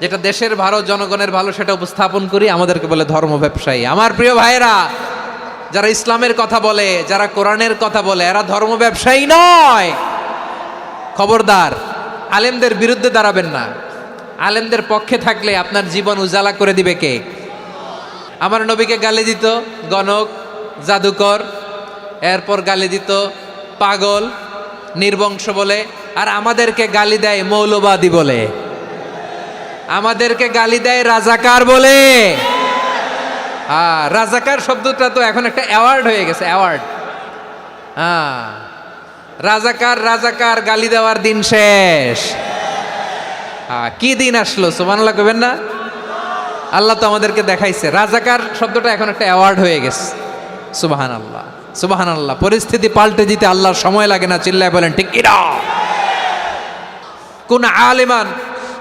যেটা দেশের ভালো জনগণের ভালো সেটা উপস্থাপন করি, আমাদেরকে বলে ধর্ম ব্যবসায়ী। আমার প্রিয় ভাইয়েরা, যারা ইসলামের কথা বলে, যারা কোরআনের কথা বলে, এরা ধর্ম ব্যবসায়ী নয়। খবরদার, আলেমদের বিরুদ্ধে দাঁড়াবেন না। আলেমদের পক্ষে থাকলে আপনার জীবন উজালা করে দিবে কে? আমার নবীকে গালি দিত, গণক, জাদুকর, এরপর গালি দিত, পাগল, নির্বংশ বলে, আর আমাদেরকে গালি দেয় মৌলবাদী বলে। আমাদেরকে গালি দেয় রাজাকার বলে। হ্যাঁ রাজাকার শব্দটা তো এখন একটা অ্যাওয়ার্ড হয়ে গেছে অ্যাওয়ার্ড হ্যাঁ রাজাকার রাজাকার, গালি দেওয়ার দিন শেষ। হ্যাঁ কি দিন আসলো, সুবহানাল্লাহ কবেন না? আল্লাহ তো আমাদেরকে দেখাইছে, রাজাকার শব্দটা এখন একটা অ্যাওয়ার্ড হয়ে গেছে সুবাহান আল্লাহ সুবাহান আল্লাহ পরিস্থিতি পাল্টে দিতে আল্লাহর সময় লাগে না, চিল্লায় বলেন, ঠিক কিনা? কোন আলিমান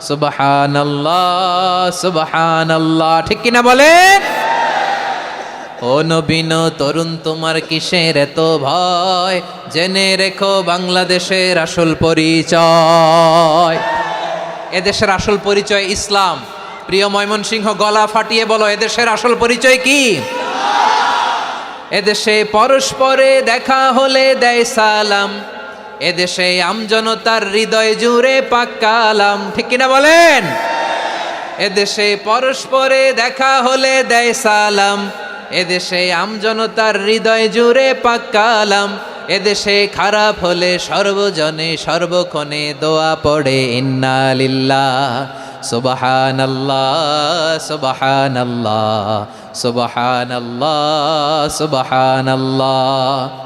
সুবহান সুবহান আল্লাহ ঠিক কিনা বলেন ও নবীন তরুণ তোমার কিসের এত ভয়? জেনে রেখো বাংলাদেশের আসল পরিচয়। এদেশের আসল পরিচয় ইসলাম। প্রিয় ময়মনসিংহ, গলা ফাটিয়ে বলো, এদেশের আসল পরিচয় কি? এদেশে পরস্পরে দেখা হলে দেয় সালাম। এদেশে আমজনতার হৃদয় জুড়ে পাক্কালাম ঠিক কিনা বলেন? এদেশে পরস্পরে দেখা হলে দেয় সালাম। এদেশে আমজনতার হৃদয় জুড়ে পাক্কালাম এদেশে খারাপ হলে সর্বজনে সর্বক্ষণে দোয়া পড়ে, ইন্না লিল্লাহ সুবাহান আল্লাহ সুবাহান আল্লাহ সুবাহান আল্লাহ সুবাহান আল্লাহ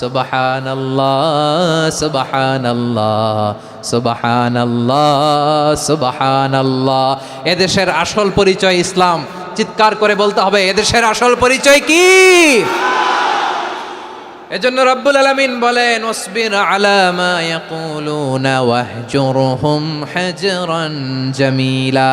সুবাহান আল্লাহ সুবাহান আল্লাহ সুবাহান আল্লাহ সুবাহান আল্লাহ এদেশের আসল পরিচয় ইসলাম। চিৎকার করে বলতে হবে, এদেশের আসল পরিচয় কি? এজন্য রব্বুল আলামিন বলেন ওসবির আলা মা ইয়াকুলুনা ওয়াহজুরহুম হাজরান জামিলা।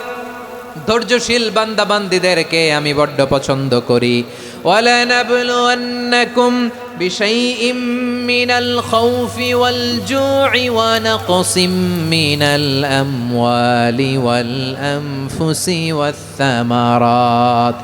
ধৈর্যশীল বান্দা বান্দিদেরকে আমি বড্ড পছন্দ করি ولنبلونكم بشيء من الخوف والجوع ونقص من الأموال والأنفس والثمرات